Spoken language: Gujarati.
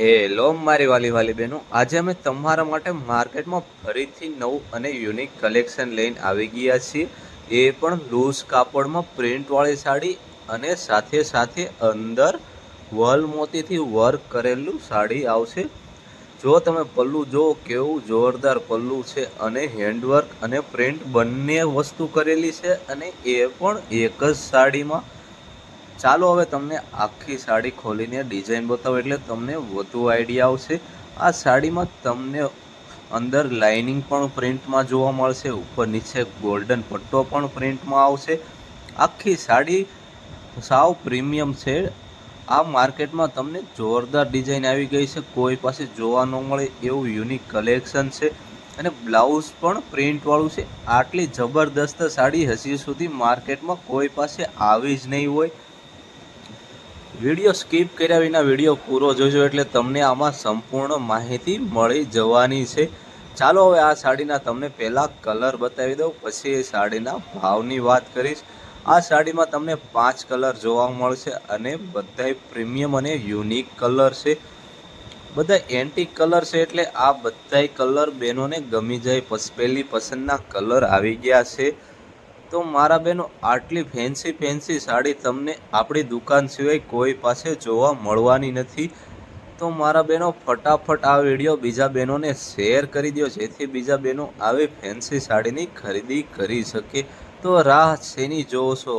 હેલો મારી વાલી વાલી બહેનો, આજે અમે તમારા માટે માર્કેટમાં ફરીથી નવું અને યુનિક કલેક્શન લઈને આવી ગયા છીએ. એ પણ લૂઝ કાપડમાં પ્રિન્ટવાળી સાડી અને સાથે સાથે અંદર વલ મોતીથી વર્ક કરેલું સાડી આવશે. જો તમે પલ્લુ જો, કેવું જોરદાર પલ્લુ છે અને હેન્ડવર્ક અને પ્રિન્ટ બંને વસ્તુ કરેલી છે અને એ પણ એક જ સાડીમાં ચાલો હવે તમને આખી સાડી ખોલીને ડિઝાઇન બતાવો, એટલે તમને વધુ આઈડિયા આવશે. આ સાડીમાં તમને અંદર લાઇનિંગ પણ પ્રિન્ટમાં જોવા મળશે, ઉપર નીચે ગોલ્ડન પટ્ટો પણ પ્રિન્ટમાં આવશે. આખી સાડી સાવ પ્રીમિયમ છે. આ માર્કેટમાં તમને જોરદાર ડિઝાઇન આવી ગઈ છે. કોઈ પાસે જોવા ન મળે એવું યુનિક કલેક્શન છે. અને બ્લાઉઝ પણ પ્રિન્ટવાળું છે. આટલી જબરદસ્ત સાડી હજી સુધી માર્કેટમાં કોઈ પાસે આવી જ નહીં હોય. વીડિયો સ્કીપ કર્યા વિના વીડિયો પૂરો જોજો એટલે તમને આમાં સંપૂર્ણ માહિતી મળી જવાની છે. ચાલો હવે આ સાડીના તમને પહેલાં કલર બતાવી દઉં, પછી એ સાડીના ભાવની વાત કરીશ. આ સાડીમાં તમને પાંચ કલર જોવા મળશે અને બધાય પ્રીમિયમ અને યુનિક કલર છે. બધા એન્ટિક કલર છે એટલે આ બધાય કલર બહેનોને ગમી જાય પહેલી પસંદના કલર આવી ગયા છે. તો મારા બહેનો આટલી ફેન્સી ફેન્સી સાડી તમને આપણી દુકાન સિવાય કોઈ પાસે જોવા મળવાની નથી. તો મારા બહેનો ફટાફટ આ વીડિયો બીજા બહેનોને શેર કરી દો જેથી બીજા બહેનો આવી ફેન્સી સાડીની ખરીદી કરી શકે. તો રાહ શેની છો